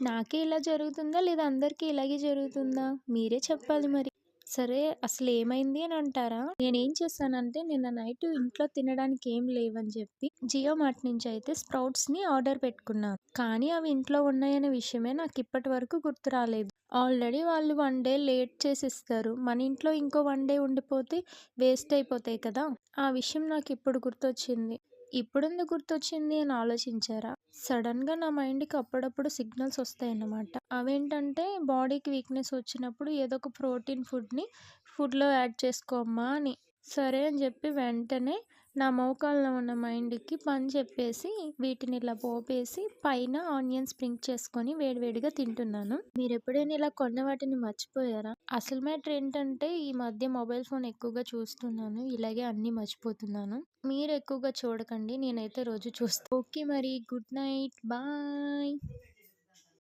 నాకే ఇలా జరుగుతుందా? లేదా అందరికీ ఇలాగే జరుగుతుందా? మీరే చెప్పాలి మరి. సరే అసలు ఏమైంది అని అంటారా? నేనేం చేశానంటే నిన్న నైట్ ఇంట్లో తినడానికి ఏం లేవని చెప్పి జియో మార్ట్ నుంచి అయితే స్ప్రౌట్స్ని ఆర్డర్ పెట్టుకున్నాను కానీ అవి ఇంట్లో ఉన్నాయనే విషయమే నాకు ఇప్పటి వరకు గుర్తు రాలేదు. ఆల్రెడీ వాళ్ళు వన్ డే లేట్ చేసి ఇస్తారు మన ఇంట్లో ఇంకో వన్ డే ఉండిపోతే వేస్ట్ అయిపోతాయి కదా? ఆ విషయం నాకు ఇప్పుడు గుర్తొచ్చింది. ఇప్పుడెందుకు గుర్తొచ్చింది అని ఆలోచించారా? సడన్గా నా మైండ్కి అప్పుడప్పుడు సిగ్నల్స్ వస్తాయన్నమాట. అవేంటంటే బాడీకి వీక్నెస్ వచ్చినప్పుడు ఏదో ఒక ప్రోటీన్ ఫుడ్ని ఫుడ్లో యాడ్ చేసుకోమ్మా అని. సరే అని చెప్పి వెంటనే నా మోకాల్లో ఉన్న మైండ్కి పని చెప్పేసి వీటిని ఇలా పోపేసి పైన ఆనియన్ స్ప్రింక్ చేసుకొని వేడివేడిగా తింటున్నాను. మీరు ఎప్పుడైనా ఇలా కొన్న వాటిని మర్చిపోయారా? అసలు మ్యాటర్ ఏంటంటే ఈ మధ్య మొబైల్ ఫోన్ ఎక్కువగా చూస్తున్నాను. ఇలాగే అన్నీ మర్చిపోతున్నాను. మీరు ఎక్కువగా చూడకండి. నేనైతే రోజు చూస్తాను ఓకే మరి. Good night. బాయ్.